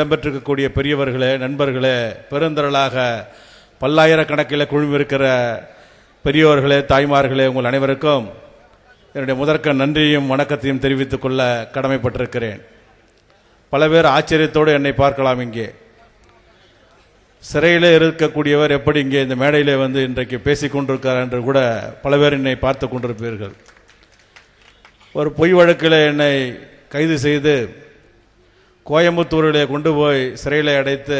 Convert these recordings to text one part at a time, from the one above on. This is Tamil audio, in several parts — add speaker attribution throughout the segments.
Speaker 1: இடம்பெற்றிருக்கக்கூடிய பெரியவர்களே நண்பர்களே பெருந்திரளாக பல்லாயிரக்கணக்கில் குழுமிருக்கிற பெரியோர்களே தாய்மார்களே உங்கள் அனைவருக்கும் என்னுடைய முதற்க நன்றியும் வணக்கத்தையும் தெரிவித்துக் கொள்ள கடமைப்பட்டிருக்கிறேன். பல பேர் ஆச்சரியத்தோடு என்னை பார்க்கலாம் இங்கே. சிறையில் இருக்கக்கூடியவர் எப்படி இங்கே இந்த மேடையில் வந்து இன்றைக்கு பேசிக் கொண்டிருக்கிறார் என்று கூட பல பேர் என்னை பார்த்து கொண்டிருப்பீர்கள். ஒரு பொய் வழக்கில் என்னை கைது செய்து கோயம்புத்தூரிலே கொண்டு போய் சிறையில் அடைத்து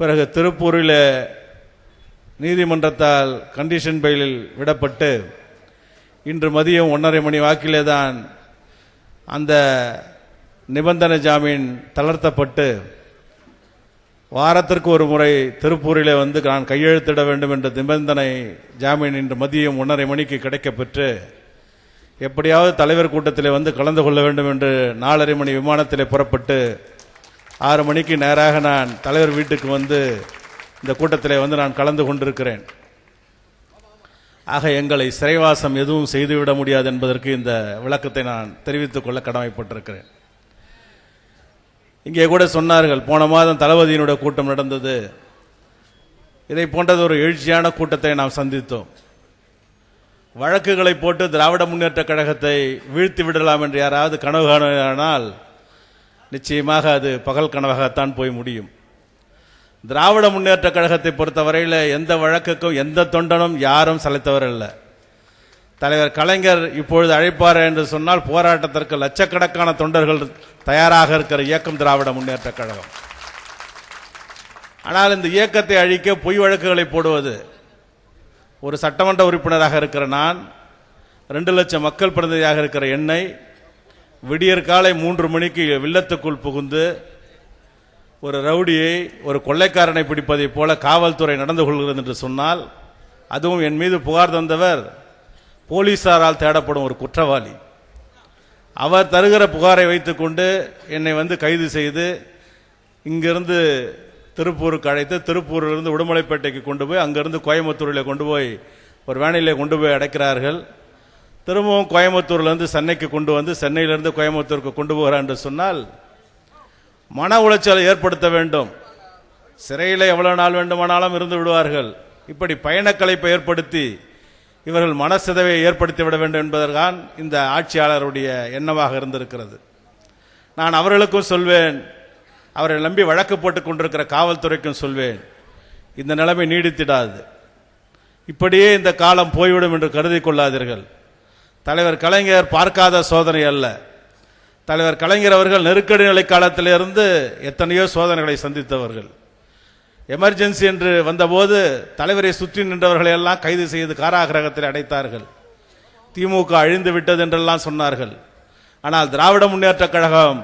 Speaker 1: பிறகு திருப்பூரில் நீதிமன்றத்தால் கண்டிஷன் பெயிலில் விடப்பட்டு இன்று மதியம் ஒன்றரை மணி வாக்கிலே தான் அந்த நிபந்தனை ஜாமீன் தளர்த்தப்பட்டு வாரத்திற்கு ஒரு முறை திருப்பூரிலே வந்து நான் கையெழுத்திட வேண்டும் என்ற நிபந்தனை ஜாமீன் இன்று மதியம் ஒன்றரை மணிக்கு கிடைக்கப்பெற்று எப்படியாவது தலைவர் கூட்டத்தில் வந்து கலந்து கொள்ள வேண்டும் என்று நாலரை மணி விமானத்தில் புறப்பட்டு ஆறு மணிக்கு நேராக நான் தலைவர் வீட்டுக்கு வந்து இந்த கூட்டத்தில் வந்து நான் கலந்து கொண்டிருக்கிறேன். ஆக எங்களை சிறைவாசம் எதுவும் செய்துவிட முடியாது என்பதற்கு இந்த விளக்கத்தை நான் தெரிவித்துக் கொள்ள கடமைப்பட்டிருக்கிறேன். இங்கே கூட சொன்னார்கள் போன மாதம் தளபதியினுடைய கூட்டம் நடந்தது. இதை போன்றது ஒரு எழுச்சியான கூட்டத்தை நாம் சந்தித்தோம். வழக்குகளை போட்டு திராவிட முன்னேற்ற கழகத்தை வீழ்த்தி விடலாம் என்று யாராவது கனவு காணானால் நிச்சயமாக அது பகல் கனவாகத்தான் போய் முடியும். திராவிட முன்னேற்ற கழகத்தை பொறுத்தவரையில் எந்த வழக்குக்கும் எந்த தொண்டனும் யாரும் சலைத்தவர் இல்லை தலைவர் கலைஞர் இப்பொழுது அழைப்பார் என்று சொன்னால் போராட்டத்திற்கு லட்சக்கணக்கான தொண்டர்கள் தயாராக இருக்கிற இயக்கம் திராவிட முன்னேற்ற கழகம். ஆனால் இந்த இயக்கத்தை அழிக்க பொய் வழக்குகளை போடுவது ஒரு சட்டமன்ற உறுப்பினராக இருக்கிற நான் ரெண்டு லட்சம் மக்கள் பிரதிநிதியாக இருக்கிற என்னை விடியற் காலை மூன்று மணிக்கு வில்லத்துக்குள் புகுந்து ஒரு ரவுடியை ஒரு கொள்ளைக்காரனை பிடிப்பதைப் போல காவல்துறை நடந்து கொள்கிறது என்று சொன்னால் அதுவும் என் மீது புகார் தந்தவர் போலீசாரால் தேடப்படும் ஒரு குற்றவாளி. அவர் தருகிற புகாரை வைத்துக்கொண்டு என்னை வந்து கைது செய்து இங்கிருந்து திருப்பூருக்கு அழைத்து திருப்பூரிலிருந்து உடுமலைப்பேட்டைக்கு கொண்டு போய் அங்கேருந்து கோயம்புத்தூரில் கொண்டு போய் ஒரு வேனையில் கொண்டு போய் அடைக்கிறார்கள். திரும்பவும் கோயம்புத்தூர்லேருந்து சென்னைக்கு கொண்டு வந்து சென்னையிலிருந்து கோயம்புத்தூருக்கு கொண்டு போகிறார் என்று சொன்னால் மன உளைச்சலை ஏற்படுத்த வேண்டும். சிறையில் எவ்வளோ நாள் வேண்டுமானாலும் இருந்து விடுவார்கள். இப்படி பயணக்கலைப்பை ஏற்படுத்தி இவர்கள் மனசிதவை ஏற்படுத்தி விட வேண்டும் என்பதற்கான் இந்த ஆட்சியாளருடைய எண்ணமாக இருந்திருக்கிறது. நான் அவர்களுக்கும் சொல்வேன் அவரை நம்பி வழக்கு போட்டுக் கொண்டிருக்கிற காவல்துறைக்கும் சொல்வேன் இந்த நிலைமை நீடித்திடாது. இப்படியே இந்த காலம் போய்விடும் என்று கருதி கொள்ளாதீர்கள். தலைவர் கலைஞர் பார்க்காத சோதனை அல்ல. தலைவர் கலைஞர் அவர்கள் நெருக்கடி நிலை காலத்திலிருந்து எத்தனையோ சோதனைகளை சந்தித்தவர்கள். எமர்ஜென்சி என்று வந்தபோது தலைவரை சுற்றி நின்றவர்களை எல்லாம் கைது செய்து காராகிரகத்தில் அடைத்தார்கள். திமுக அழிந்து விட்டது என்றெல்லாம் சொன்னார்கள். ஆனால் திராவிட முன்னேற்ற கழகம்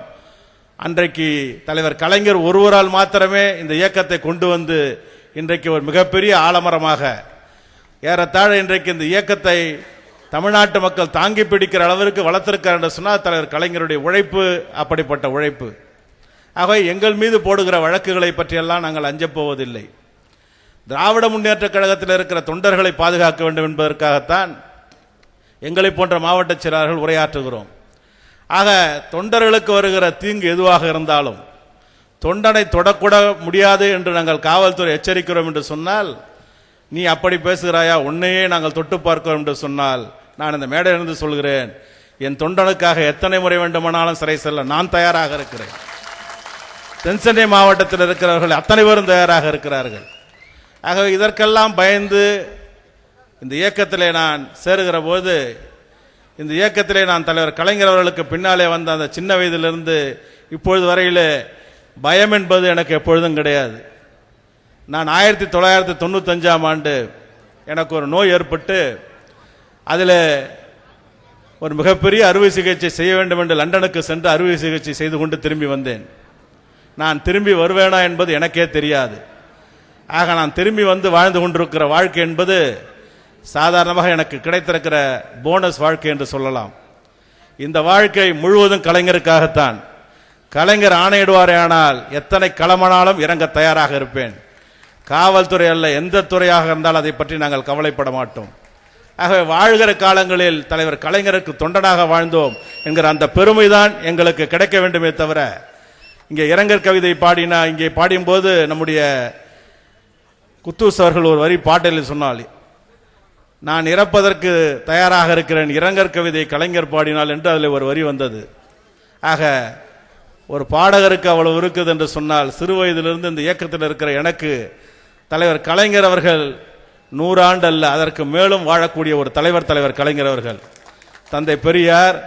Speaker 1: அன்றைக்கு தலைவர் கலைஞர் ஒருவரால் மாத்திரமே இந்த இயக்கத்தை கொண்டு வந்து இன்றைக்கு ஒரு மிகப்பெரிய ஆலமரமாக ஏறத்தாழ இன்றைக்கு இந்த இயக்கத்தை தமிழ்நாட்டு மக்கள் தாங்கி பிடிக்கிற அளவிற்கு வளர்த்திருக்கார் என்று சொன்னால் தலைவர் கலைஞருடைய உழைப்பு அப்படிப்பட்ட உழைப்பு. ஆகவே எங்கள் மீது போடுகிற வழக்குகளை பற்றியெல்லாம் நாங்கள் அஞ்சப்போவதில்லை. திராவிட முன்னேற்ற கழகத்தில் இருக்கிற தொண்டர்களை பாதுகாக்க வேண்டும் என்பதற்காகத்தான் எங்களை போன்ற மாவட்ட செயலாளர்கள் உரையாற்றுகிறோம். ஆக தொண்டர்களுக்கு வருகிற தீங்கு எதுவாக இருந்தாலும் தொண்டனை தொடக்கூட முடியாது என்று நாங்கள் காவல்துறை எச்சரிக்கிறோம் என்று சொன்னால் நீ அப்படி பேசுகிறாயா? உன்னையே நாங்கள் தொட்டு பார்க்கிறோம் என்று சொன்னால் நான் இந்த மேடையிலிருந்து சொல்கிறேன் என் தொண்டனுக்காக எத்தனை முறை வேண்டுமானாலும் சிறை செல்ல நான் தயாராக இருக்கிறேன். தென்சென்னை மாவட்டத்தில் இருக்கிறவர்கள் அத்தனை பேரும் தயாராக இருக்கிறார்கள். ஆகவே இதற்கெல்லாம் பயந்து இந்த இயக்கத்திலே நான் சேருகிற போது இந்த இயக்கத்திலே நான் தலைவர் கலைஞர் அவர்களுக்கு பின்னாலே வந்த அந்த சின்ன வயதிலிருந்து இப்பொழுது வரையில் பயம் என்பது எனக்கு எப்பொழுதும் கிடையாது. நான் ஆயிரத்தி தொள்ளாயிரத்தி தொண்ணூத்தஞ்சாம் ஆண்டு எனக்கு ஒரு நோய் ஏற்பட்டு அதில் ஒரு மிகப்பெரிய அறுவை சிகிச்சை செய்ய வேண்டும் என்று லண்டனுக்கு சென்று அறுவை சிகிச்சை செய்து கொண்டு திரும்பி வந்தேன். நான் திரும்பி வருவேனா என்பது எனக்கே தெரியாது. ஆக நான் திரும்பி வந்து வாழ்ந்து கொண்டிருக்கிற வாழ்க்கை என்பது சாதாரணமாக எனக்கு கிடைத்திருக்கிற போனஸ் வாழ்க்கை என்று சொல்லலாம். இந்த வாழ்க்கை முழுவதும் கலைஞருக்காகத்தான். கலைஞர் ஆணையிடுவாரே ஆனால் எத்தனை களமானாலும் இறங்க தயாராக இருப்பேன். காவல்துறை அல்ல எந்த துறையாக இருந்தாலும் அதை பற்றி நாங்கள் கவலைப்பட மாட்டோம். ஆகவே வாழ்கிற காலங்களில் தலைவர் கலைஞருக்கு தொண்டனாக வாழ்ந்தோம் என்கிற அந்த பெருமைதான் எங்களுக்கு கிடைக்க வேண்டுமே தவிர இங்கே இரங்கற் கவிதை பாடினா இங்கே பாடியும்போது நம்முடைய குத்தூஸ் அவர்கள் ஒரு வரி பாட்டில் சொன்னால் நான் இறப்பதற்கு தயாராக இருக்கிறேன். இரங்கற் கவிதை கலைஞர் பாடினால் என்று அதில் ஒரு வரி வந்தது. ஆக ஒரு பாடகருக்கு அவ்வளவு இருக்குது என்று சொன்னால் சிறு வயதிலிருந்து இந்த இயக்கத்தில் இருக்கிற எனக்கு தலைவர் கலைஞர் அவர்கள் நூறாண்டு அல்ல அதற்கு மேலும் வாழக்கூடிய ஒரு தலைவர் தலைவர் கலைஞர் அவர்கள். தந்தை பெரியார்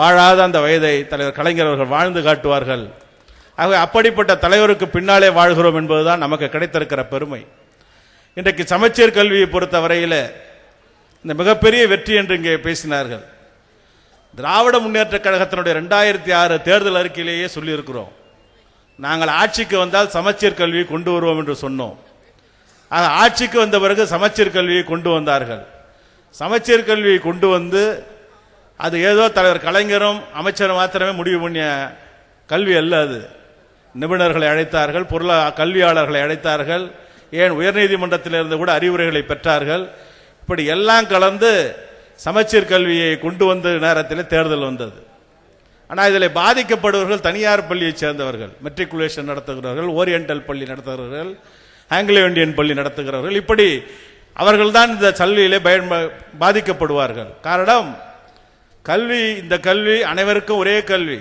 Speaker 1: வாழாத அந்த வயதை தலைவர் கலைஞர் அவர்கள் வாழ்ந்து காட்டுவார்கள். ஆகவே அப்படிப்பட்ட தலைவருக்கு பின்னாலே வாழ்கிறோம் என்பதுதான் நமக்கு கிடைத்திருக்கிற பெருமை. இன்றைக்கு சமச்சீர் கல்வியை பொறுத்த வரையில் இந்த மிகப்பெரிய வெற்றி என்று இங்கே பேசினார்கள். திராவிட முன்னேற்ற கழகத்தினுடைய ரெண்டாயிரத்தி ஆறு தேர்தல் அறிக்கையிலேயே சொல்லியிருக்கிறோம். நாங்கள் ஆட்சிக்கு வந்தால் சமச்சீர் கல்வியை கொண்டு வருவோம் என்று சொன்னோம். ஆனால் ஆட்சிக்கு வந்த பிறகு சமச்சீர் கல்வியை கொண்டு வந்தார்கள். சமச்சீர் கல்வியை கொண்டு வந்து அது ஏதோ தலைவர் கலைஞரும் அமைச்சரும் மாத்திரமே முடிவு பண்ணிய கல்வி அல்ல அது. நிபுணர்களை அழைத்தார்கள் பொருளா கல்வியாளர்களை அழைத்தார்கள் ஏன் உயர்நீதிமன்றத்திலிருந்து கூட அறிவுரைகளை பெற்றார்கள் இப்படி எல்லாம் கலந்து சமச்சீர் கல்வியை கொண்டு வந்த நேரத்தில் தேர்தல் வந்தது. ஆனால் இதில் பாதிக்கப்படுவர்கள் தனியார் பள்ளியைச் சேர்ந்தவர்கள் மெட்ரிகுலேஷன் நடத்துகிறவர்கள் ஓரியண்டல் பள்ளி நடத்துகிறவர்கள் ஆங்கிலோ இந்தியன் பள்ளி நடத்துகிறவர்கள் இப்படி அவர்கள்தான் இந்த கல்வியிலே பயன் பாதிக்கப்படுவார்கள். காரணம் கல்வி இந்த கல்வி அனைவருக்கும் ஒரே கல்வி.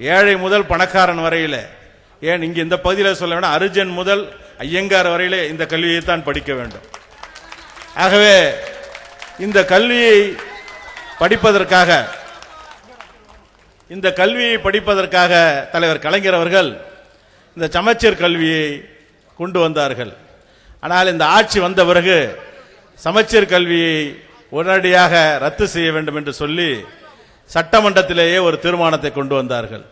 Speaker 1: ஏழை முதல் பணக்காரன் வரையில். ஏன் இங்கே இந்த பகுதியில் சொல்ல வேண்டாம் அரிஜன் முதல் ஐயங்கார் வரையிலே இந்த கல்வியை தான் படிக்க வேண்டும். ஆகவே இந்த கல்வியை படிப்பதற்காக இந்த கல்வியை படிப்பதற்காக தலைவர் கலைஞர் அவர்கள் இந்த சமச்சீர் கல்வியை கொண்டு வந்தார்கள். ஆனால் இந்த ஆட்சி வந்த பிறகு சமச்சீர் கல்வியை உடனடியாக ரத்து செய்ய வேண்டும் என்று சொல்லி சட்டமன்றத்திலேயே ஒரு தீர்மானத்தை கொண்டு வந்தார்கள்.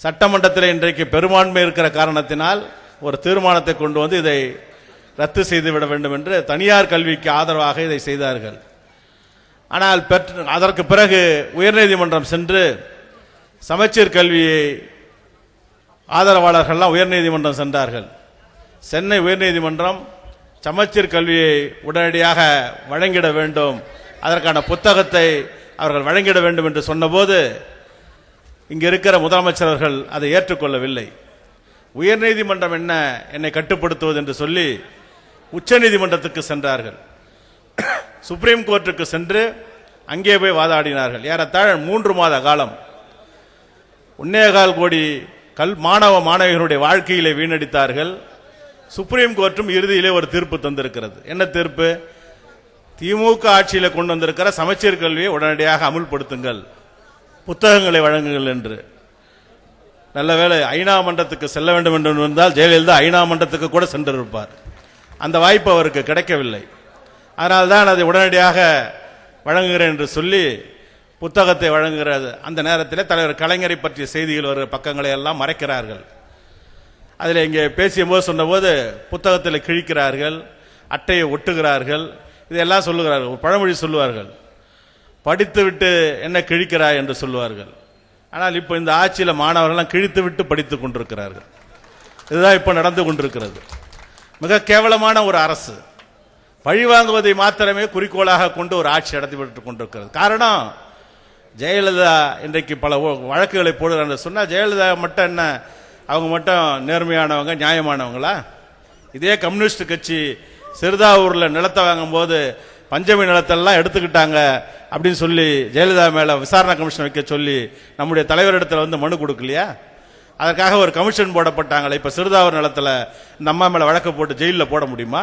Speaker 1: சட்டமன்றத்தில் இன்றைக்கு பெரும்பான்மை இருக்கிற காரணத்தினால் ஒரு தீர்மானத்தை கொண்டு வந்து இதை ரத்து செய்து விட வேண்டும் என்று தனியார் கல்விக்கு ஆதரவாக இதை செய்தார்கள். ஆனால் பெற்ற அதற்கு பிறகு உயர்நீதிமன்றம் சென்று சமச்சீர் கல்வியை ஆதரவாளர்கள்லாம் உயர்நீதிமன்றம் சென்றார்கள். சென்னை உயர்நீதிமன்றம் சமச்சீர் கல்வியை உடனடியாக வழங்கிட வேண்டும். அதற்கான புத்தகத்தை அவர்கள் வழங்கிட வேண்டும் என்று சொன்னபோது இங்கே இருக்கிற முதலமைச்சர்கள் அதை ஏற்றுக்கொள்ளவில்லை. உயர்நீதிமன்றம் என்ன என்னை கட்டுப்படுத்துவது என்று சொல்லி உச்சநீதிமன்றத்துக்கு சென்றார்கள். சுப்ரீம் கோர்ட்டுக்கு சென்று அங்கே போய் வாதாடினார்கள். ஏறத்தாழ மூன்று மாத காலம். ஒன்னேகால் கோடி கல் மாணவ மாணவிகளுடைய வாழ்க்கையிலே வீணடித்தார்கள். சுப்ரீம் கோர்ட்டும் இறுதியிலே ஒரு தீர்ப்பு தந்திருக்கிறது. என்ன தீர்ப்பு? திமுக ஆட்சியில் கொண்டு வந்திருக்கிற சமச்சீர் கல்வியை உடனடியாக அமுல்படுத்துங்கள். புத்தகங்களை வழங்குங்கள் என்று. நல்லவேளை ஐநா மன்றத்துக்கு செல்ல வேண்டும் என்று இருந்தால் ஜெயலலிதா ஐநா மன்றத்துக்கு கூட சென்றிருப்பார். அந்த வாய்ப்பு அவருக்கு கிடைக்கவில்லை. அதனால்தான் அதை உடனடியாக வழங்குகிறேன் என்று சொல்லி புத்தகத்தை வழங்குகிறது அந்த நேரத்தில் தலைவர் கலைஞரை பற்றிய செய்திகள் வருகிற பக்கங்களை எல்லாம் மறைக்கிறார்கள். அதில் இங்கே பேசியபோது சொன்னபோது புத்தகத்தில் கிழிக்கிறார்கள் அட்டையை ஒட்டுகிறார்கள் இதெல்லாம் சொல்லுகிறார்கள். ஒரு பழமொழி சொல்லுவார்கள். படித்து விட்டு என்ன கிழிக்கிறாய் என்று சொல்லுவார்கள். ஆனால் இப்போ இந்த ஆட்சியில் மாணவர்கள்லாம் கிழித்து விட்டு படித்து கொண்டிருக்கிறார்கள். இதுதான் இப்போ நடந்து கொண்டிருக்கிறது. மிக கேவலமான ஒரு அரசு. பழிவாங்குவதை மாத்திரமே குறிக்கோளாக கொண்டு ஒரு ஆட்சி நடத்திவிட்டு கொண்டிருக்கிறது. காரணம் ஜெயலலிதா இன்றைக்கு பல வழக்குகளை போடுறாங்க சொன்னால் ஜெயலலிதா மட்டும் என்ன அவங்க மட்டும் நேர்மையானவங்க நியாயமானவங்களா? இதே கம்யூனிஸ்ட் கட்சி சிறுதாவூரில் நிலத்தை வாங்கும்போது பஞ்சமி நிலத்தெல்லாம் எடுத்துக்கிட்டாங்க அப்படின்னு சொல்லி ஜெயலலிதா மேலே விசாரணை கமிஷன் வைக்க சொல்லி நம்முடைய தலைவரிடத்தில் வந்து மனு கொடுக்கலையா? அதற்காக ஒரு கமிஷன் போடப்பட்டாங்களே. இப்போ சிறுதாவூர் நிலத்தில் இந்த அம்மா மேலே வழக்கு போட்டு ஜெயிலில் போட முடியுமா?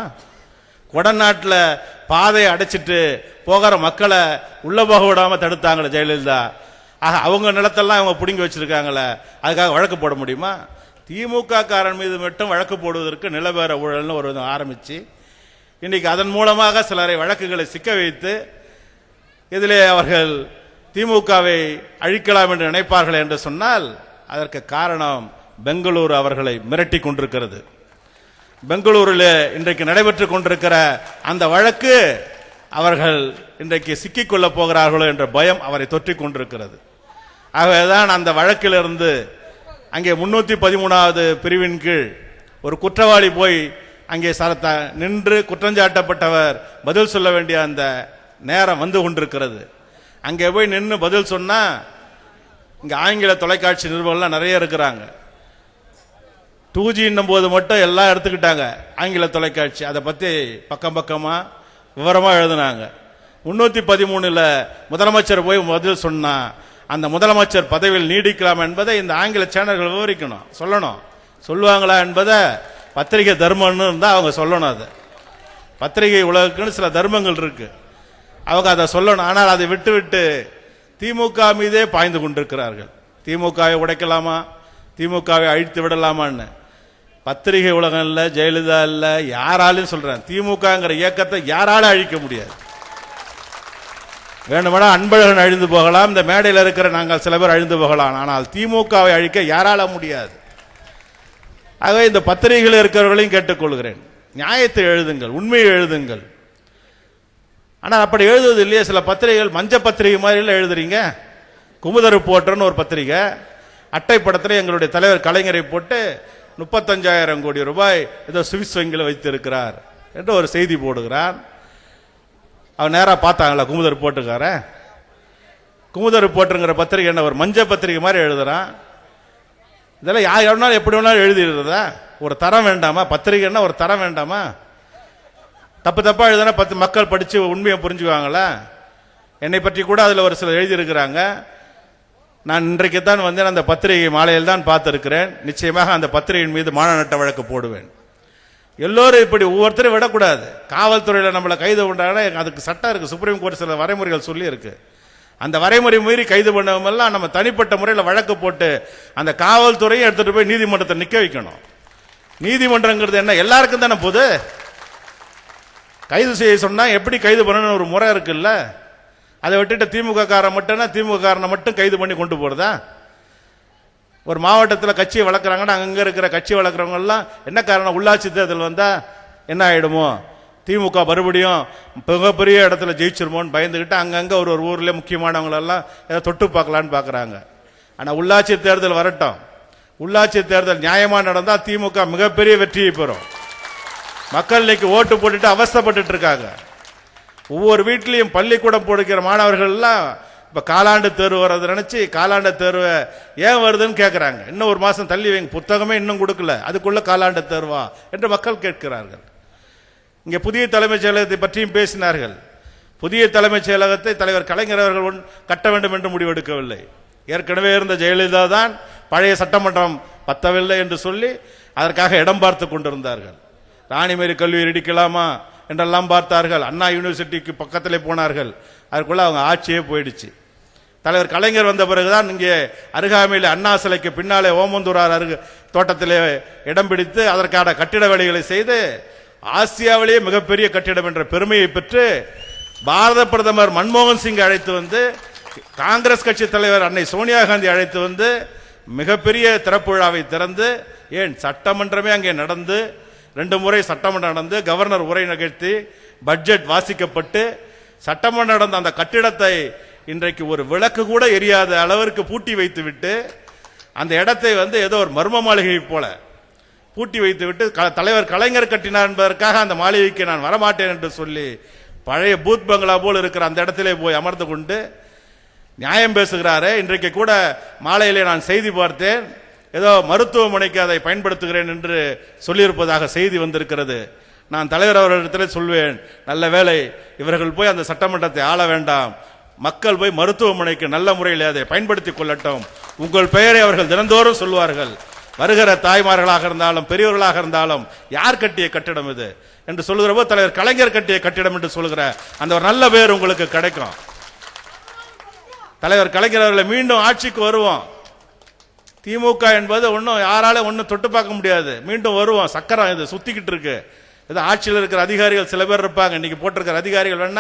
Speaker 1: கொடநாட்டில் பாதையை அடைச்சிட்டு போகிற மக்களை உள்ளே போக விடாமல் தடுத்தாங்களே ஜெயலலிதா. ஆக அவங்க நிலத்தெல்லாம் அவங்க பிடுங்கி வச்சிருக்காங்களே. அதுக்காக வழக்கு போட முடியுமா? திமுக காரன் மீது மட்டும் வழக்கு போடுவதற்கு நிலவேற ஊழல்னு ஒரு ஆரம்பித்து ஆரம்பிச்சு இன்னைக்கு அதன் மூலமாக சிலரை வழக்குகளை சிக்க வைத்து இதிலே அவர்கள் திமுகவை அழிக்கலாம் என்று நினைப்பார்கள் என்று சொன்னால் அதற்கு காரணம் பெங்களூரு அவர்களை மிரட்டி கொண்டிருக்கிறது. பெங்களூரில் இன்றைக்கு நடைபெற்று கொண்டிருக்கிற அந்த வழக்கு அவர்கள் இன்றைக்கு சிக்கிக் கொள்ளப் போகிறார்களோ என்ற பயம் அவரை தொற்றிக் கொண்டிருக்கிறது. ஆகவேதான் அந்த வழக்கிலிருந்து அங்கே முன்னூற்றி பதிமூணாவது பிரிவின் கீழ் ஒரு குற்றவாளி போய் அங்கே சரத்த நின்று குற்றஞ்சாட்டப்பட்டவர் பதில் சொல்ல வேண்டிய அந்த நேரம் வந்து கொண்டிருக்கிறது. அங்கே போய் நின்று பதில் சொன்னால் இங்க ஆங்கில தொலைக்காட்சி நிறுவனம்லாம் நிறைய இருக்கிறாங்க. டூ ஜின்னும் போது மட்டும் எல்லாம் எடுத்துக்கிட்டாங்க. ஆங்கில தொலைக்காட்சி. அதை பத்தி பக்கம் பக்கமா விவரமா எழுதுனாங்க. முன்னூத்தி பதிமூணுல முதலமைச்சர் போய் பதில் சொன்னா அந்த முதலமைச்சர் பதவியில் நீடிக்கலாம் என்பதை இந்த ஆங்கில சேனல்கள் விவரிக்கணும். சொல்லணும். சொல்லுவாங்களா என்பதை பத்திரிகை தர்மம்னு இருந்தால் அவங்க சொல்லணும் அதை. பத்திரிகை உலகுக்குன்னு சில தர்மங்கள் இருக்கு. அவங்க அதை சொல்லணும். ஆனால் அதை விட்டு விட்டு திமுக மீதே பாய்ந்து கொண்டிருக்கிறார்கள். திமுகவை உடைக்கலாமா? திமுகவை அழித்து விடலாமான்னு. பத்திரிகை உலகம் இல்லை ஜெயலலிதா இல்லை யாராலையும் சொல்கிறேன் திமுகங்கிற இயக்கத்தை யாராலும் அழிக்க முடியாது. வேண்டுமானால் அன்பழகன் அழிந்து போகலாம். இந்த மேடையில் இருக்கிற நாங்கள் சில பேர் அழிந்து போகலாம். ஆனால் திமுகவை அழிக்க யாரால முடியாது. ஆகவே இந்த பத்திரிகையில் இருக்கிறவர்களையும் கேட்டுக்கொள்கிறேன். நியாயத்தை எழுதுங்கள் உண்மையை எழுதுங்கள். ஆனால் அப்படி எழுதுவது இல்லையே. சில பத்திரிகைகள் மஞ்ச பத்திரிகை மாதிரிலாம் எழுதுறீங்க. குமுதரு போட்டர்னு ஒரு பத்திரிகை. அட்டை படத்தில் எங்களுடைய தலைவர் கலைஞரை போட்டு முப்பத்தஞ்சாயிரம் கோடி ரூபாய் ஏதோ சுவிஸ் வங்கியில் வைத்திருக்கிறார் என்று ஒரு செய்தி போடுகிறார். அவர் நேராக பார்த்தாங்களா? குமுதர் போட்டுக்கார குமுதர் போட்டுங்கிற பத்திரிகை என்ன? ஒரு மஞ்ச பத்திரிகை மாதிரி எழுதுறான். இதெல்லாம் யார் வேணாலும் எப்படி வேணாலும் எழுதிடுறதா? ஒரு தரம் வேண்டாமா? பத்திரிகைன்னா ஒரு தரம் வேண்டாமா? தப்பு தப்பா எழுதுனா பத்து மக்கள் படிச்சு உண்மையை புரிஞ்சுக்குவாங்களா? என்னை பற்றி கூட அதுல ஒரு சிலர் எழுதியிருக்கிறாங்க. நான் இன்றைக்கு தான் வந்து அந்த பத்திரிகை மாலையில் தான் பார்த்துருக்கிறேன். நிச்சயமாக அந்த பத்திரிகையின் மீது மானநட்ட வழக்கு போடுவேன். எல்லோரும் இப்படி ஒவ்வொருத்தரும் விடக்கூடாது. காவல்துறையில் நம்மளை கைது பண்ணுறாங்கன்னா அதுக்கு சட்டம் இருக்குது சுப்ரீம் கோர்ட் சில வரைமுறைகள் சொல்லியிருக்கு. அந்த வரைமுறை மீறி கைது பண்ணவங்கெல்லாம் நம்ம தனிப்பட்ட முறையில் வழக்கு போட்டு அந்த காவல்துறையை எடுத்துகிட்டு போய் நீதிமன்றத்தை நிற்க வைக்கணும். நீதிமன்றங்கிறது என்ன? எல்லாருக்கும் தானே போது? கைது செய்ய சொன்னால் எப்படி கைது பண்ணணும்னு ஒரு முறை இருக்குல்ல? அதை விட்டுட்டு திமுக காரன் மட்டும்னா திமுக காரனை மட்டும் கைது பண்ணி கொண்டு போகிறதா ஒரு மாவட்டத்தில் கட்சியை வளர்க்குறாங்கன்னா அங்கே இருக்கிற கட்சி வளர்க்குறவங்கெல்லாம் என்ன காரணம்? உள்ளாட்சி தேர்தல் வந்தால் என்ன ஆகிடுமோ திமுக மறுபடியும் மிகப்பெரிய இடத்துல ஜெயிச்சிருமோன்னு பயந்துக்கிட்டு அங்கங்கே ஒரு ஒரு ஊரில் முக்கியமானவங்களெல்லாம் ஏதோ தொட்டு பார்க்கலான்னு பார்க்குறாங்க. ஆனால் உள்ளாட்சி தேர்தல் வரட்டும். உள்ளாட்சி தேர்தல் நியாயமாக நடந்தால் திமுக மிகப்பெரிய வெற்றியை பெறும். மக்கள் இன்னைக்கு ஓட்டு போட்டுட்டு அவஸ்தப்பட்டு இருக்காங்க. ஒவ்வொரு வீட்லேயும் பள்ளிக்கூடம் போடுகிற மாணவர்கள் எல்லாம் காலாண்டு தேர்வு வர்றது நினச்சி காலாண்டு தேர்வை ஏன் வருதுன்னு கேட்குறாங்க இன்னும் ஒரு மாதம் தள்ளி வைங்க. புத்தகமே இன்னும் கொடுக்கல. அதுக்குள்ளே காலாண்டு தேர்வா என்று மக்கள் கேட்கிறார்கள். இங்கே புதிய தலைமைச் செயலகத்தை பற்றியும் பேசினார்கள். புதிய தலைமைச் செயலகத்தை தலைவர் கலைஞர் அவர்கள் ஒன்- கட்ட வேண்டும் என்று முடிவெடுக்கவில்லை. ஏற்கனவே இருந்த ஜெயலலிதா தான் பழைய சட்டமன்றம் பத்தவில்லை என்று சொல்லி அதற்காக இடம் பார்த்து கொண்டிருந்தார்கள். ராணிமேரி கல்வி இடிக்கலாமா என்றெல்லாம் பார்த்தார்கள். அண்ணா யூனிவர்சிட்டிக்கு பக்கத்தில் போனார்கள். அதற்குள்ளே அவங்க ஆட்சியே போயிடுச்சு. தலைவர் கலைஞர் வந்த பிறகுதான் இங்கே அருகாமையில் அண்ணா சிலைக்கு பின்னாலே ஓமந்தூரார் அருகு தோட்டத்திலே இடம் பிடித்து அதற்கான கட்டிட வேலைகளை செய்து ஆசியாவிலேயே மிகப்பெரிய கட்டிடம் என்ற பெருமையை பெற்று பாரத பிரதமர் மன்மோகன் சிங் அழைத்து வந்து காங்கிரஸ் கட்சி தலைவர் அன்னை சோனியா காந்தி அழைத்து வந்து மிகப்பெரிய திறப்பு விழாவை திறந்து ஏன் சட்டமன்றமே அங்கே நடந்து ரெண்டு முறை சட்டமன்றம் நடந்து கவர்னர் உரை நிகழ்த்தி பட்ஜெட் வாசிக்கப்பட்டு சட்டமன்றம் நடந்த அந்த கட்டிடத்தை இன்றைக்கு ஒரு விளக்கு கூட எரியாத அளவிற்கு பூட்டி வைத்து விட்டு அந்த இடத்தை வந்து ஏதோ ஒரு மர்ம மாளிகை போல பூட்டி வைத்து விட்டு க- தலைவர் கலைஞர் கட்டினார் என்பதற்காக அந்த மாளிகைக்கு நான் வரமாட்டேன் என்று சொல்லி பழைய பூத் பங்களா போல் இருக்கிற அந்த இடத்திலே போய் அமர்ந்து கொண்டு நியாயம் பேசுகிறாரே. இன்றைக்கு கூட மாலையிலே நான் செய்தி பார்த்தேன். ஏதோ மருத்துவமனைக்கு அதை பயன்படுத்துகிறேன் என்று சொல்லியிருப்பதாக செய்தி வந்திருக்கிறது. நான் தலைவர் அவர்களிடத்தில் சொல்வேன் நல்ல வேலை இவர்கள் போய் அந்த சட்டமன்றத்தை ஆள வேண்டாம். மக்கள் போய் மருத்துவமனைக்கு நல்ல முறையில் அதை பயன்படுத்திக் கொள்ளட்டும். உங்கள் பெயரை அவர்கள் தினந்தோறும் சொல்வார்கள் வருகிற தாய்மார்களாக இருந்தாலும் பெரியவர்களாக இருந்தாலும் யார் கட்டிய கட்டிடம் இது? என்று சொல்லுகிற போது தலைவர் கலைஞர் கட்டிய கட்டிடம் என்று சொல்லுகிற அந்த ஒரு நல்ல பேர் உங்களுக்கு கிடைக்கும். தலைவர் கலைஞர் அவர்களை மீண்டும் ஆட்சிக்கு வருவோம். திமுக என்பது ஒன்றும் யாராலும் ஒன்றும் தொட்டு பார்க்க முடியாது. மீண்டும் வருவோம். சக்கரம் இது சுத்திக்கிட்டு இருக்கு. இது ஆட்சியில் இருக்கிற அதிகாரிகள் சில பேர் இருப்பாங்க. இன்னைக்கு போட்டிருக்கிற அதிகாரிகள் வேணா